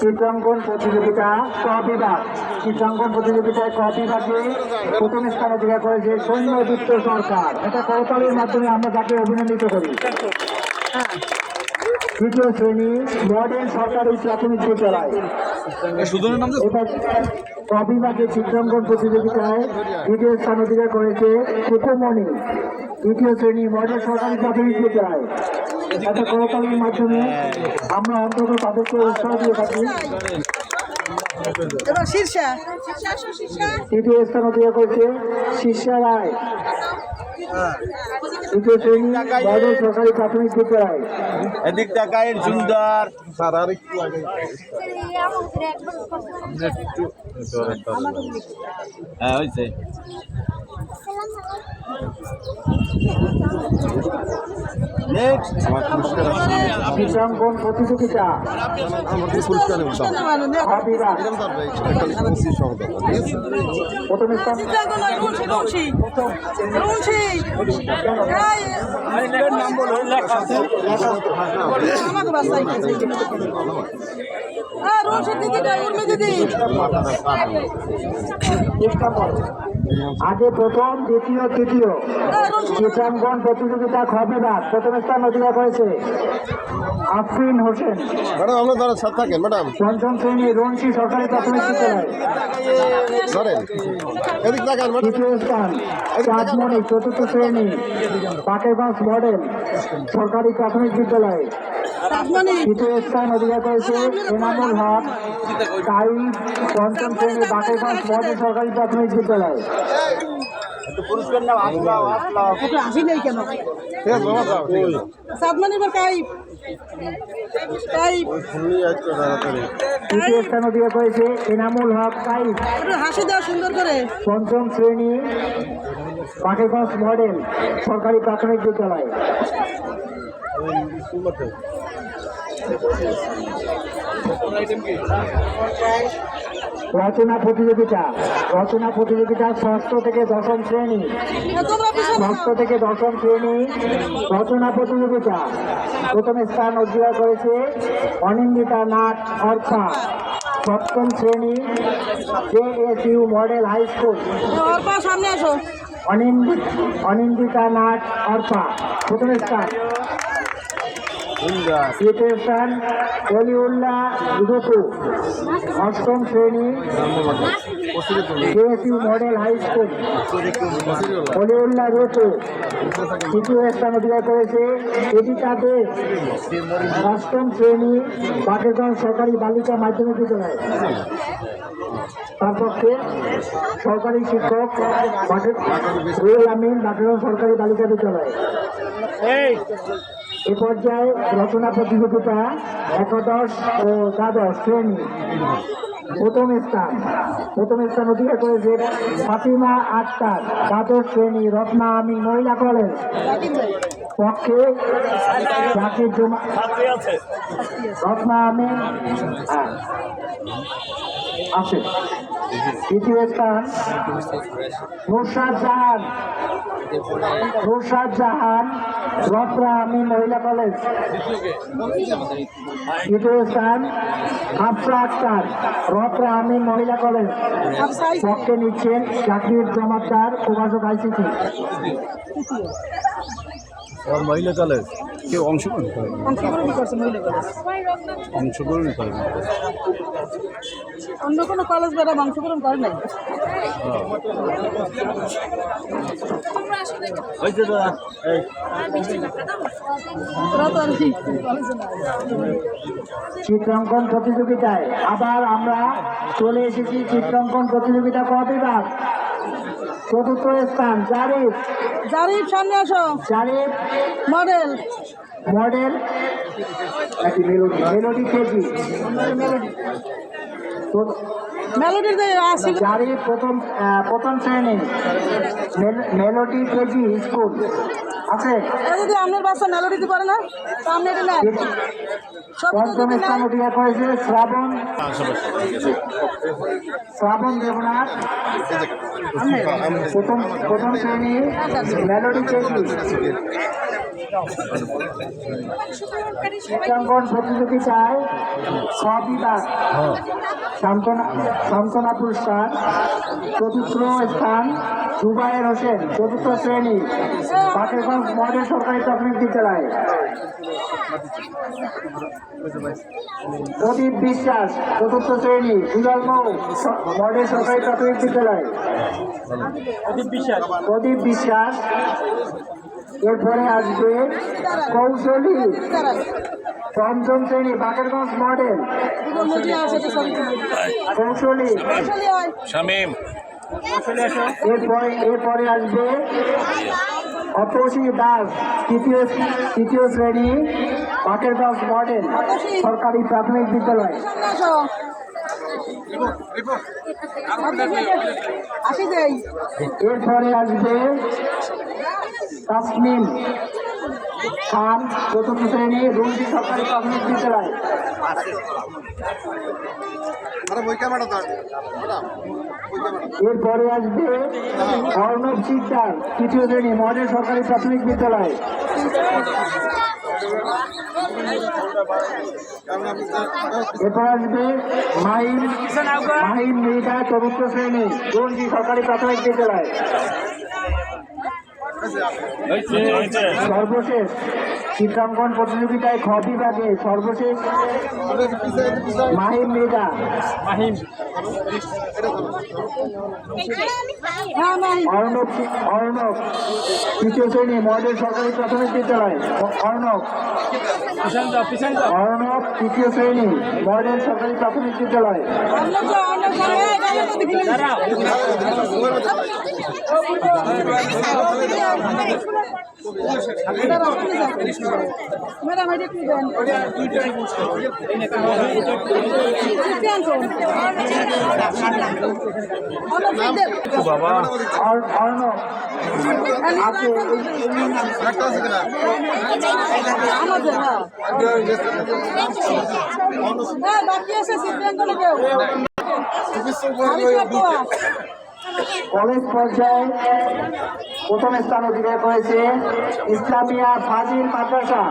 চিত্রাঙ্কন প্রতিযোগিতা ক বিভাগ চিত্রাঙ্কন প্রতিযোগিতায় ক বিভাগে প্রথম স্থান অধিকার করেছে সৈন্যযুক্ত সরকার। এটা করতালির মাধ্যমে আমরা তাকে অভিনন্দিত করি। তৃতীয় শ্রেণি মডেল সরকারি প্রাথমিক বিদ্যালয়। এবার ক বিভাগে চিত্রাঙ্কন প্রতিযোগিতায় দ্বিতীয় স্থান অধিকার করেছে সুকুমণি তৃতীয় শ্রেণি মডেল সরকারি প্রাথমিক বিদ্যালয়। একটা করতালির মাধ্যমে আমরা অন্তত তাদেরকে উৎসাহ দিয়ে থাকি। এবার শীর্ষা। তৃতীয় স্থান অধিকার করছে শিষ্যা রায়। তৃতীয় শ্রেণি মডেল সরকারি প্রাথমিক বিদ্যালয় এদিক হ্যাঁ হয়েছে চিত্রাঙ্কন প্রতিযোগিতা প্রথম স্থান। আমাকে বাসাই লেখা রোশন না কর আগে প্রথম দ্বিতীয় তৃতীয়। চিত্রাঙ্কন প্রতিযোগিতা খবিরা প্রথম স্থান অধিকার করেছে আফরিন হোসেন। ম্যাডাম দ্বারা সাথে থাকেন ম্যাডাম। পঞ্চম শ্রেণি রঞ্চি সরকারি প্রাথমিক বিদ্যালয়। ধরেন। এদিক তাকান তৃতীয় স্থান চাঁদমণি চতুর্থ শ্রেণি পাকেগঞ্জ মডেল সরকারি প্রাথমিক বিদ্যালয়। তৃতীয় স্থান অধিকার করেছে এনামুল হক তাই পঞ্চম শ্রেণি বাকেগঞ্জ সরকারি প্রাথমিক বিদ্যালয়। নেই কেন? কাইপ তৃতীয় স্থান অধিকার করেছে এনামুল হক হাসি দাও সুন্দর করে। পঞ্চম শ্রেণি বাকেগঞ্জ মডেল সরকারি প্রাথমিক বিদ্যালয়। রচনা প্রতিযোগিতা। রচনা প্রতিযোগিতা ষষ্ঠ থেকে দশম শ্রেণি। ষষ্ঠ থেকে দশম শ্রেণি রচনা প্রতিযোগিতা। প্রথম স্থান অধিকার করেছে অনিন্দিতা নাথ অর্থা সপ্তম শ্রেণি J S U model high school. সামনে আসো। অনিন্দিতা নাথ অর্থা প্রথম স্থান সুন্দর তৃতীয় স্থান অলিউল্লাহ দুদু অষ্টম শ্রেণি JSU model high school. Oliullah Rutu তৃতীয় স্থান অধিকার করেছে। এদিকা দে অষ্টম শ্রেণি বাকেরগঞ্জ সরকারি বালিকা মাধ্যমিক বিদ্যালয়। তার পক্ষে সরকারি শিক্ষক রুয়েল আমিন বাকেরগঞ্জ সরকারি বালিকা বিদ্যালয়। এ পর্যায়ে রচনা প্রতিযোগিতা একাদশ ও দ্বাদশ শ্রেণি। প্রথম স্থান প্রথম স্থান অধিকার করেছে ফাতিমা আক্তার দ্বাদশ শ্রেণি রত্না আমিন মহিলা কলেজ। পক্ষে জাকির জমা রত্না হ্যাঁ, আছে তৃতীয় স্থান মুর্শাদ মুর্শাদ জাহান, রত্না আমি মহিলা কলেজ। তৃতীয় স্থান হাফসা আক্তার, রত্না আমি মহিলা কলেজ। পক্ষে নিচ্ছেন জাকির জমাদার প্রভাষক আইসিটি আর মহিলা কলেজ কেউ অংশগ্রহণ করে অংশগ্রহণ করছে মহিলা কলেজ অংশগ্রহণ করে অন্য কোনো কলেজ ম্যাডাম অংশগ্রহণ করে নাই? দাদা এই। আর কি চিত্রাঙ্কন প্রতিযোগিতায় আবার আমরা চলে এসেছি চিত্রাঙ্কন প্রতিযোগিতা ক বিভাগ চতুর্থ স্থান জারিফ। জারিফ সামনে আসো। Jarif. Model. Model. Melody melody KG তো- মেলোডির যে আসি জারি প্রথম প্রথম শ্রেণি। মেল- মেলোডি কেজি স্কুল আছে? যদি আপনার বাচ্চা মেলোডি দিতে পারে না তো আপনি এটা নেন সব পঞ্চম স্থান অধিকার করেছে শ্রাবণ। শ্রাবণ দেবনাথ। প্রথম প্রথম শ্রেণি মেলোডি কেজি চিত্রাঙ্কন প্রতিযোগিতায় ছ বিভাগ সান্ত্বনা পুরস্কার চতুর্থ স্থান জুবায়ের হোসেন চতুর্থ শ্রেণি। বাকেরগঞ্জ মডেল সরকারি প্রাথমিক বিদ্যালয়। প্রদীপ বিশ্বাস চতুর্থ শ্রেণি দুলালমৌ মডেল সরকারি প্রাথমিক বিদ্যালয়। প্রদীপ বিশ্বাস এরপরে আসবে কৌশলী। পঞ্চম শ্রেণি বাকেরগঞ্জ মডেল কৌশলী। শামিম। এরপরে এরপরে আসবে অতসী দাস তৃতীয় তৃতীয় শ্রেণি বাকেরগঞ্জ মডেল সরকারি প্রাথমিক বিদ্যালয়। এরপরে আসবে তাসমিন খান চতুর্থ শ্রেণি রুমজি সরকারি প্রাথমিক বিদ্যালয়। এরপরে আসবে অর্ণব শিকদার তৃতীয় শ্রেণি, মডেল সরকারি প্রাথমিক বিদ্যালয়। এরপর আসবে মাহিম মাহিম মৃগা চতুর্থ শ্রেণি রুমজি সরকারি প্রাথমিক বিদ্যালয়। সর্বশেষ চিত্রাঙ্কন প্রতিযোগিতায় খ বিভাগে সর্বশেষ মাহিম মৃগা। নাই অর্ণব অর্ণব তৃতীয় শ্রেণি মডেল সরকারি প্রাথমিক বিদ্যালয়। অর্ণব। অর্ণব তৃতীয় শ্রেণি মডেল সরকারি প্রাথমিক বিদ্যালয়। ম্যাডাম এটা দেন আমাদের হ্যাঁ বাকি আছে সিদ্ধান্ত নেবে কলেজ পর্যায়ে প্রথম স্থান অধিকার করেছে ইসলামিয়া ফাজিল মাদ্রাসা।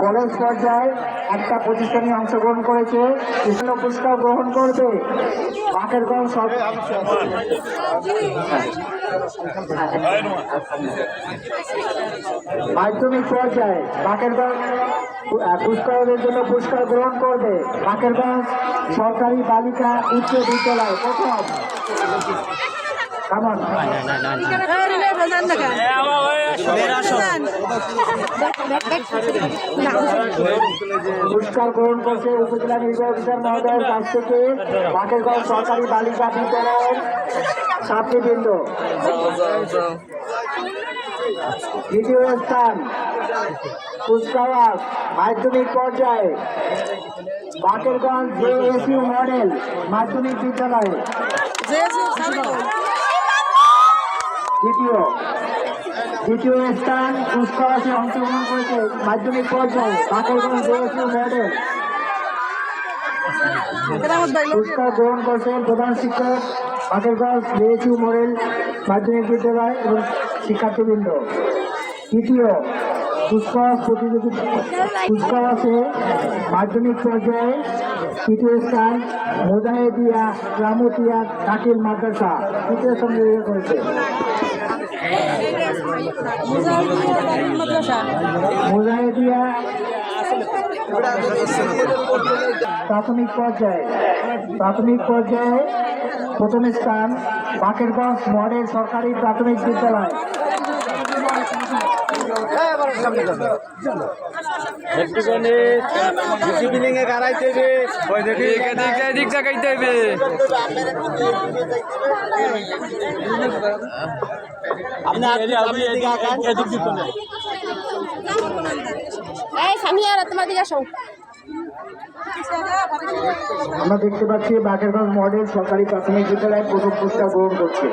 কলেজ পর্যায়ে একটা প্রতিষ্ঠানে অংশগ্রহণ করেছে কৃষ্ণ পুরস্কার গ্রহণ করবে। বাকেরগঞ্জ সর- মাধ্যমিক পর্যায়ে বাকেরগঞ্জ জন্য পুরস্কার গ্রহণ করবে বাকেরগঞ্জ সরকারি বালিকা উচ্চ বিদ্যালয়। প্রথম পুরস্কার গ্রহণ করছে উপজেলা অফিসার মহোদয়ের কাছ থেকে বাকেরগঞ্জ সরকারি বালিকা বিদ্যালয়ের ছাত্রবৃন্দ। দ্বিতীয় স্থান কুচকাওয়াজ, মাধ্যমিক পর্যায়ে। বাকেরগঞ্জ জেএসইউ মডেল, মাধ্যমিক বিদ্যালয়। দ্বিতীয় দ্বিতীয় স্থান কুচকাওয়াজে অংশগ্রহণ করেছে মাধ্যমিক পর্যায়ে বাকেরগঞ্জ জেএসইউ মডেল। পুরস্কার গ্রহণ করছেন প্রধান শিক্ষক বাকেরগঞ্জ জেএসইউ মডেল, মাধ্যমিক বিদ্যালয় এবং শিক্ষার্থীবৃন্দ। তৃতীয় কুচকাওয়াজ প্রতিযোগিতা কুচকাওয়াজে মাধ্যমিক পর্যায়ে তৃতীয় স্থান মোজাহেদিয়া রামতিয়া দাখিল মাদ্রাসা। তৃতীয় সঙ্গে করেছে মোজাহেদিয়া প্রাথমিক পর্যায়ে প্রাথমিক পর্যায়ে প্রথম স্থান বাকেরগঞ্জ মডেল সরকারি প্রাথমিক বিদ্যালয়। একটুখানি ডিসিপ্লিনে এ গাড়াইতে হবে। ওই দেখি দিক দেখাইতে হবে। আপনি আপনি এদিকে আগান এই সামিয়া তোমার দিকে আসো। আমরা দেখতে পাচ্ছি বাকেরগঞ্জ মডেল সরকারি প্রাথমিক বিদ্যালয়ে প্রথম পুরস্কার গ্রহণ করছে।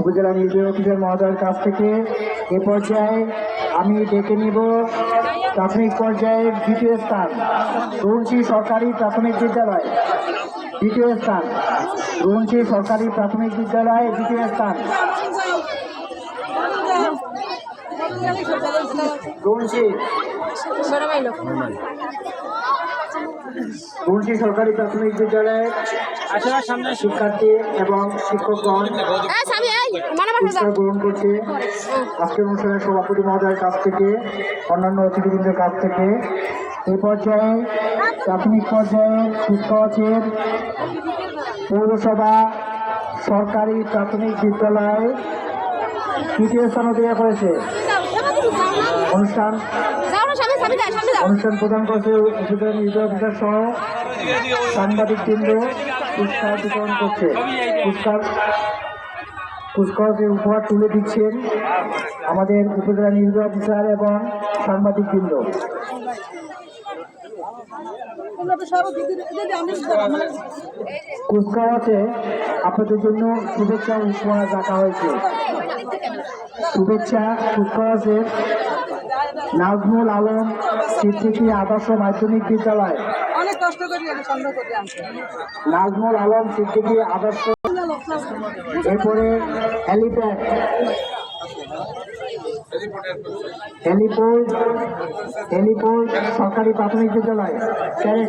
উপজেলা নির্বাহী অফিসের মহোদয়ের কাছ থেকে এ পর্যায়ে আমি ডেকে নিব প্রাথমিক পর্যায়ের দ্বিতীয় স্থান। তুলসী সরকারি প্রাথমিক বিদ্যালয়। দ্বিতীয় স্থান। রুঞ্চি সরকারি প্রাথমিক বিদ্যালয় দ্বিতীয় স্থান। রুঞ্চি রুঞ্চি সরকারি প্রাথমিক বিদ্যালয়ের শিক্ষার্থী এবং শিক্ষকগণ। পুরস্কার গ্রহণ করছে। আজকের অনুষ্ঠানের সভাপতি মহোদয়ের কাছ থেকে, অন্যান্য অতিথিবৃন্দের কাছ থেকে। এই পর্যায়ে প্রাথমিক পর্যায়ে কুচকাওয়াজের পৌরসভা সরকারি প্রাথমিক বিদ্যালয় তৃতীয় স্থান অধিকার করেছে। অনুষ্ঠান অনুষ্ঠান প্রদান করেছে সহ সাংবাদিক কেন্দ্র পুরস্কার বিতরণ করছে। পুরস্কার পুরস্কারকে উপহার তুলে দিচ্ছেন আমাদের উপজেলা নির্বাহী অফিসার এবং সাংবাদিক বৃন্দ কুচকাওয়াতে আপনাদের জন্য শুভেচ্ছা উপহার রাখা হয়েছে। শুভেচ্ছা কুচকাওয়াজের নাজমুল আলম সিদ্দিকী আদর্শ মাধ্যমিক বিদ্যালয় অনেক কষ্ট করি নাজমুল আলম সিদ্দিকী আদর্শ এরপরে হেলিপ্যাড হেলিপোর্ট হেলিপোর্ট সরকারি প্রাথমিক বিদ্যালয় ক্যারেট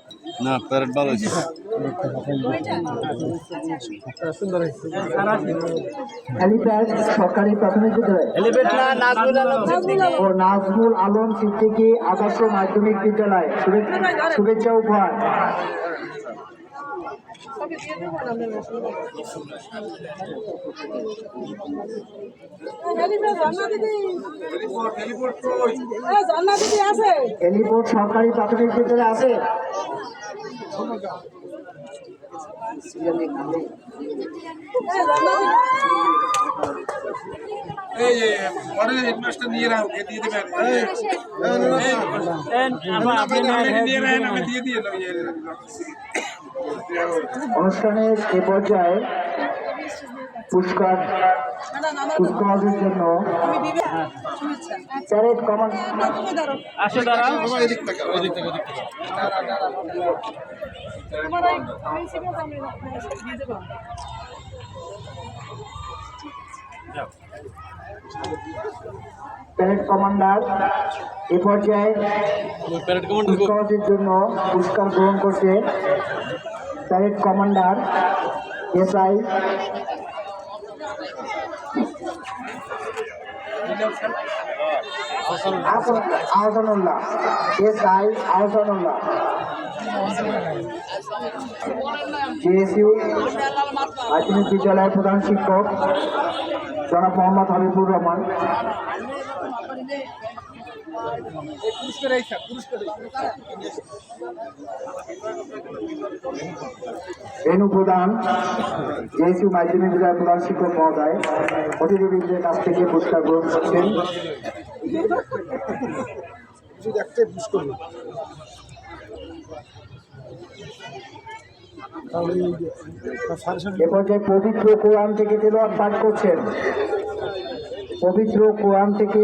না প্যারেড ভালো হয়েছে। সরকারি প্রাথমিক বিদ্যালয়। ও নাজমুল আলম সিদ্দিকী আদর্শ মাধ্যমিক বিদ্যালয়। শুভেচ্ছা উপহার। হেলিপ্যাড জান্না দিদি এই জান্না দিদি আছে? হেলিপোর্ট সরকারি প্রাথমিক বিদ্যালয় আছে? এই জান্না দিদি এই যে মডেল হেডমাস্টার নিয়ে রাখো কে দিয়ে দেবে দিয়ে রাখেন আমি দিয়ে দিয়ে দেবো অনুষ্ঠানের এ পর্যায়ে পুরস্কার ম্যাডাম আমার কুচকাওয়াজের জন্য প্যারেড কমান্ড তুমি আসো দাঁড়া প্যারেড কমান্ডার এ পর্যায়ে কুচকাওয়াজের জন্য পুরস্কার গ্রহণ করছে প্যারেড কমান্ডার এসআই আহসানুল্লাহ বিদ্যালয়ের প্রধান শিক্ষক জনাব মোহাম্মদ হাবিবুর রহমান। রেণু প্রধান জেএসইউ মাধ্যমিক বিদ্যালয়ের প্রধান শিক্ষক মহোদয় অতিথিবৃন্দের কাছ থেকে পুরস্কার গ্রহণ করছেন। এ পর্যায়ে পবিত্র কোরআন থেকে তেলাওয়াত পাঠ করছেন। পবিত্র কোরআন থেকে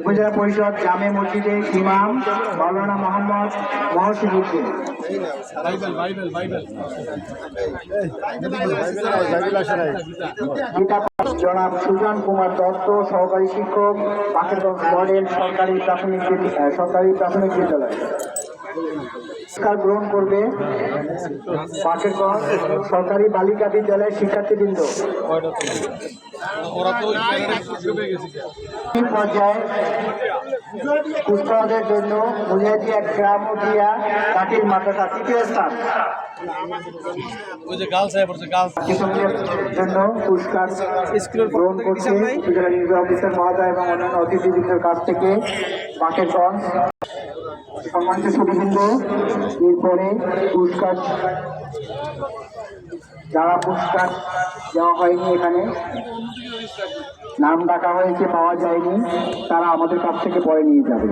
উপজেলা পরিষদ জামে মসজিদের ইমাম মাওলানা মোহাম্মদ মহসিন উদ্দিন জনাব সুজান কুমার দত্ত, সহকারী শিক্ষক পাখিরগঞ্জ মডেল, সরকারি প্রাথমিক সরকারি প্রাথমিক বিদ্যালয়। পুরস্কার গ্রহণ করবে। বাকেরগঞ্জ সরকারি বালিকা বিদ্যালয়ের শিক্ষার্থীবৃন্দ। এই পর্যায়ে জন্য মুজাহিদি এক গ্রাম দিয়া কাটির মাদ্রাসা তৃতীয় স্থান। জন্য পুরস্কার গ্রহণ করছে। অফিসার মহোদয় এবং অন্যান্য অতিথিবৃন্দের কাছ থেকে বাকেরগঞ্জ সম্মানিত সুবিবৃন্দ এরপরে পুরস্কার যারা পুরস্কার দেওয়া হয়নি এখানে। নাম ডাকা হয়েছে, পাওয়া যায়নি। তারা আমাদের কাছ থেকে পরে নিয়ে যাবে।